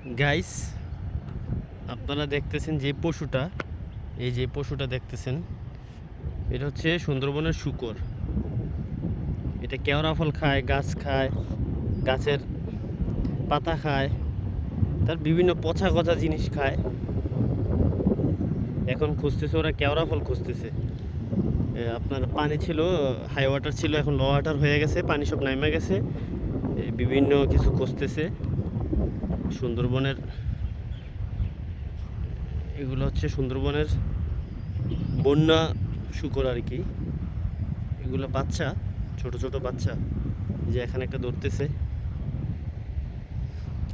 Guys আপনারা দেখতেছেন যে পশুটা, এই যে পশুটা দেখতেছেন, এটা হচ্ছে সুন্দরবনের শুকর। এটা কেওড়া ফল খায়, গাছ খায়, গাছের পাতা খায়, তার বিভিন্ন পচা গচা জিনিস খায়। এখন খুঁজতেছে ওরা কেওড়া ফল খুঁজতেছে। আপনার পানি ছিল হাই ওয়াটার ছিল, এখন লো ওয়াটার হয়ে গেছে, পানি সব নামে গেছে বিভিন্ন কিছু খুঁজতেছে। সুন্দরবনের এগুলো হচ্ছে সুন্দরবনের বন্যা শুকর আর কি। এগুলো বাচ্চা, ছোট ছোট বাচ্চা যে এখানে একটা ধরতেছে।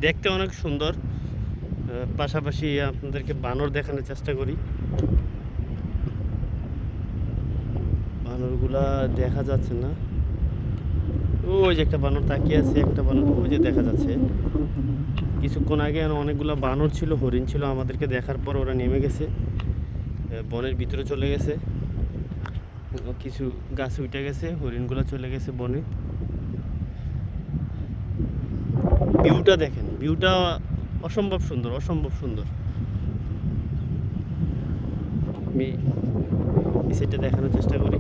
দেখতে অনেক সুন্দর। পাশাপাশি আপনাদেরকে বানর দেখানোর চেষ্টা করি। বানরগুলা দেখা যাচ্ছে না। ওই যে একটা বানর তাকিয়ে আছে, একটা বানর, ওই যে দেখা যাচ্ছে। কিছুক্ষণ আগে অনেকগুলো বানর ছিল, হরিণ ছিল, আমাদেরকে দেখার পর ওরা নেমে গেছে। বনের ভিতরে চলে গেছে। কিছু গাছ উঠে গেছে, হরিণগুলো চলে গেছে বনে। ভিউটা দেখেন, ভিউটা অসম্ভব সুন্দর অসম্ভব সুন্দর। আমি সাইডটা দেখানোর চেষ্টা করি।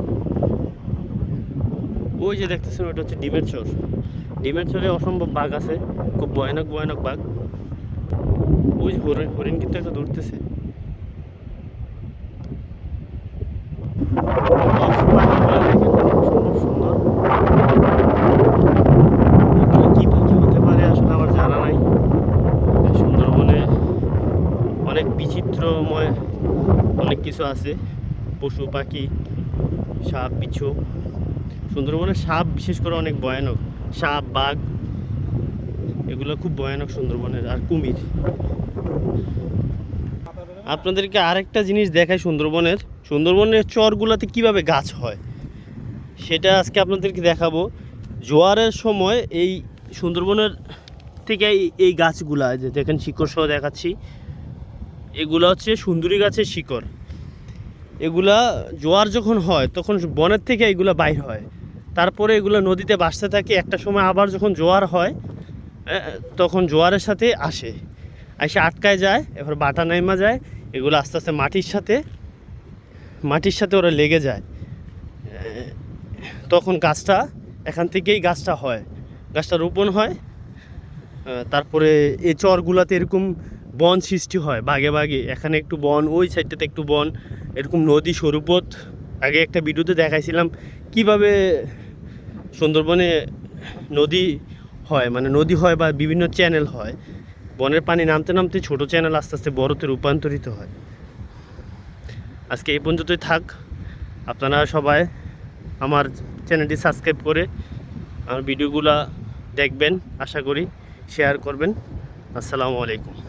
ওই যে দেখতেছেন ওটা হচ্ছে ডিমের চর ডিমের চরে অসম্ভব বাঘ আছে, খুব ভয়ানক ভয়ানক বাঘ। ওই যে হরিণ হরিণ কিন্তু একটা দৌড়তেছে অনেক বিচিত্রময় অনেক কিছু আছে, পশু, পাখি, সাপ, বিচ্ছু। সুন্দরবনে সাপ বিশেষ করে অনেক ভয়ানক। সাপ, বাঘ, এগুলো খুব ভয়ানক সুন্দরবনের, আর কুমির। আপনাদেরকে আরেকটা জিনিস দেখায় সুন্দরবনের। সুন্দরবনের চরগুলোতে কীভাবে গাছ হয়, সেটা আজকে আপনাদেরকে দেখাবো। জোয়ারের সময় এই সুন্দরবনের থেকে এই- গাছগুলা যে দেখেন শিকড় সহ দেখাচ্ছি, এগুলো হচ্ছে সুন্দরী গাছের শিকড়। এগুলা জোয়ার যখন হয়, তখন বনের থেকে এগুলো বাইর হয়। তারপরে এগুলো নদীতে ভাসতে থাকে একটা সময় আবার যখন জোয়ার হয় এ, তখন জোয়ারের সাথে আসে। এসে আটকায় যায় এবার বাটা নাইমা যায় এগুলো আস্তে আস্তে মাটির সাথে মাটির সাথে ওরা লেগে যায়। তখন গাছটা এখান থেকেই গাছটা হয়। গাছটা রোপণ হয় তারপরে এই চরগুলাতে এরকম বন সৃষ্টি হয় বাগে বাগে। এখানে একটু বন ওই সাইডটাতে একটু বন এরকম নদী স্বরূপত আগে একটা ভিডিওতে দেখাইছিলাম কীভাবে সুন্দরবনে নদী হয় মানে নদী হয় বা বিভিন্ন চ্যানেল হয়, বনের পানি নামতে নামতে ছোট চ্যানেল আস্তে আস্তে বড়তে রূপান্তরিত হয়। আজকে এই পর্যন্তই থাক। আপনারা সবাই আমার চ্যানেলটি সাবস্ক্রাইব করে আমার ভিডিওগুলা দেখবেন, আশা করি শেয়ার করবেন। আসসালামু আলাইকুম।